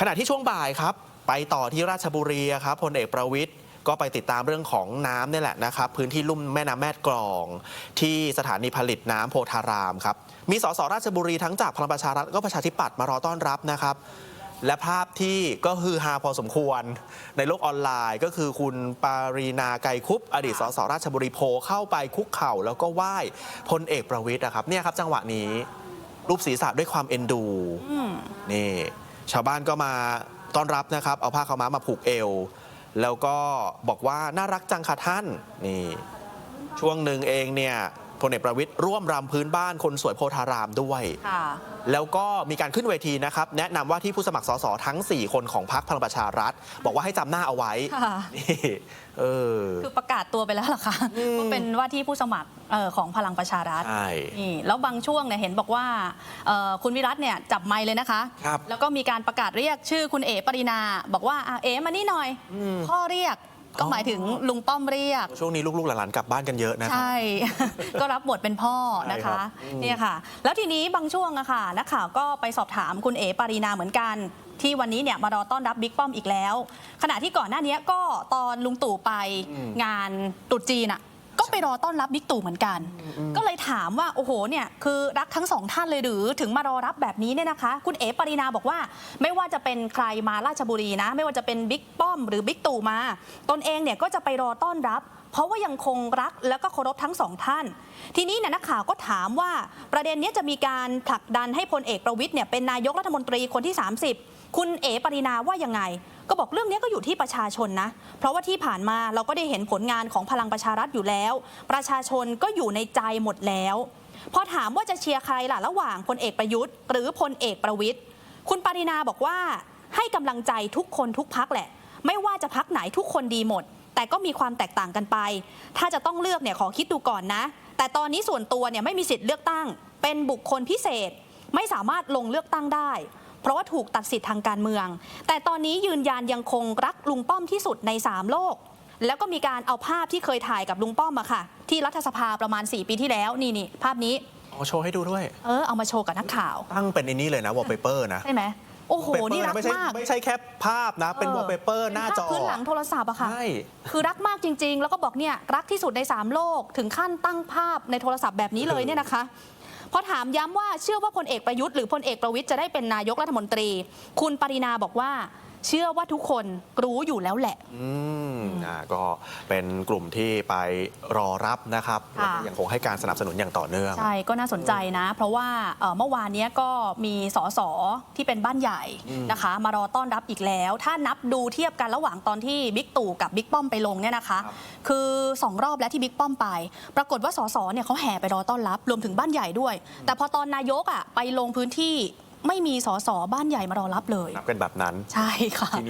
ขณะที่ช่วงบ่ายครับ ไปต่อที่ราชบุรีอะครับพลเอกประวิทย์ก็ไปติดตามเรื่องของน้ำเนี่ยแหละนะครับ พื้นที่ลุ่มแม่น้ำแม่กลอง ที่สถานีผลิตน้ำโพธารามครับ มีสสราชบุรีทั้งจากพลังประชารัฐแล้วก็ประชาธิปัตย์มารอต้อนรับนะครับ และภาพที่ก็คือฮาพอสมควร ในโลกออนไลน์ก็คือคุณปารีนาไกรคุป อดีตสสราชบุรีโพเข้าไปคุกเข่าแล้วก็ไหว้พลเอกประวิทย์นะครับเนี่ยครับจังหวะนี้รูปศีรษะด้วยความเอ็นดูนี่ ชาวบ้านก็มาต้อนรับนะครับ เอาผ้าขาวม้ามาผูกเอว แล้วก็บอกว่าน่ารักจังค่ะท่านนี่ช่วงหนึ่งเองเนี่ย พลเอกประวิทย์ร่วมรำพื้นบ้านคนสวยโพธารามด้วยค่ะแล้วก็มีการขึ้นเวทีนะครับ แนะนำว่าที่ผู้สมัครสสทั้ง 4 คนของพรรคพลังประชารัฐ บอกว่าให้จำหน้าเอาไว้ค่ะนี่เออคือประกาศตัวไปแล้วเหรอคะว่าเป็นว่าที่ผู้สมัครเอ่อของพลังประชารัฐใช่นี่แล้วบางช่วงเนี่ยเห็นบอกว่าเอ่อคุณวิรัตเนี่ยจับไมค์เลยนะคะครับแล้วก็มีการประกาศเรียกชื่อคุณเอ๋ปรินา บอกว่าอะเอ๋มานี่หน่อยพ่อเรียก ก็หมายถึงลุงป้อมเรียก ช่วงนี้ลูกๆหลานๆกลับบ้านกันเยอะนะครับ ใช่ ก็รับบทเป็นพ่อนะใช่ครัคะบอืม เนี่ยค่ะ แล้วทีนี้บางช่วงอะค่ะนักข่าวก็ไปสอบถามคุณเอ๋ปารีนาเหมือนกัน ที่วันนี้เนี่ยมารอต้อนรับบิ๊กป้อมอีกแล้ว ขณะที่ก่อนหน้านี้ก็ตอนลุงตู่ไปงานตรุษจีนอะก็ ไปรอต้อนรับบิ๊กตู่เหมือนกัน ก็เลยถามว่าโอ้โหเนี่ยคือรักทั้งสองท่านเลยหรือถึงมารอรับแบบนี้เนี่ยนะคะ คุณเอ๋ปารีนาบอกว่า ไม่ว่าจะเป็นใครมาราชบุรีนะ ไม่ว่าจะเป็นบิ๊กป้อมหรือบิ๊กตู่มา ตนเองเนี่ยก็จะไปรอต้อนรับ เพราะว่ายังคงรักแล้วก็เคารพทั้งสองท่าน ทีนี้เนี่ยนักข่าวก็ถามว่าประเด็นนี้จะมีการผลักดันให้พลเอกประวิทย์เนี่ยเป็นนายกรัฐมนตรีคนที่ 30 คุณเอ๋ปรินาว่ายังไง ก็บอกเรื่องนี้ก็อยู่ที่ประชาชนนะ เพราะว่าที่ผ่านมาเราก็ได้เห็นผลงานของพลังประชารัฐอยู่แล้ว ประชาชนก็อยู่ในใจหมดแล้วพอถามว่าจะเชียร์ใครล่ะระหว่างพลเอกประยุทธ์ หรือพลเอกประวิทย์คุณปรินาบอกว่าให้กำลังใจทุกคนทุกพักแหละ ไม่ว่าจะพักไหนทุกคนดีหมด แต่ก็มีความแตกต่างกันไป ถ้าจะต้องเลือกเนี่ยขอคิดดูก่อนนะ แต่ตอนนี้ส่วนตัวเนี่ยไม่มีสิทธิ์เลือกตั้ง เป็นบุคคลพิเศษ ไม่สามารถลงเลือกตั้งได้ เพราะว่าถูกตัดสิทธิ์ทางการเมือง แต่ตอนนี้ยืนยันยังคงรักลุงป้อมที่สุดใน 3 โลก แล้วก็มีการเอาภาพที่เคยถ่ายกับลุงป้อมอะค่ะ ที่รัฐสภาประมาณ 4 ปีที่แล้วนี่นี่ภาพนี้เอาโชว์ให้ดูด้วย เออเอามาโชว์กับนักข่าว ตั้งเป็นไอ้นี้เลยนะวอลเปเปอร์นะใช่ไหม โอ้โห wallpaper นี่รักไม่ใช่มาก ไม่ใช่แค่ภาพนะ เป็นวอลเปเปอร์หน้าจอภพพื้นหลังโทรศัพท์อะค่ะ ใช่ คือรักมากจริง ๆ แล้วก็บอกเนี่ยรักที่สุดใน 3 โลก ถึงขั้นตั้งภาพในโทรศัพท์แบบนี้เลยเนี่ยนะคะ พอถามย้ำว่าเชื่อว่าพลเอกประยุทธ์หรือพลเอกประวิทย์จะได้เป็นนายกรัฐมนตรี คุณปรินาบอกว่า เชื่อว่าทุกคนรู้อยู่แล้วแหละ อืมอ่าก็เป็นกลุ่มที่ไปรอรับนะครับค่ะ แล้วก็ยังคงให้การสนับสนุนอย่างต่อเนื่อง ใช่ ก็น่าสนใจนะ เพราะว่าเอ่อเมื่อวานเนี้ยก็มีสสที่เป็นบ้านใหญ่นะคะ มารอต้อนรับอีกแล้ว ถ้านับดูเทียบกันระหว่างตอนที่บิ๊กตู่กับบิ๊กป้อมไปลงเนี่ยนะคะ ครับ คือ2รอบแล้วที่บิ๊กป้อมไป ปรากฏว่าสสเนี่ยเขาแห่ไปรอต้อนรับ รวมถึงบ้านใหญ่ด้วย แต่พอตอนนายกอะไปลงพื้นที่ ไม่มีสสบ้านใหญ่มารอรับเลยนับกันแบบนั้น ใช่ค่ะ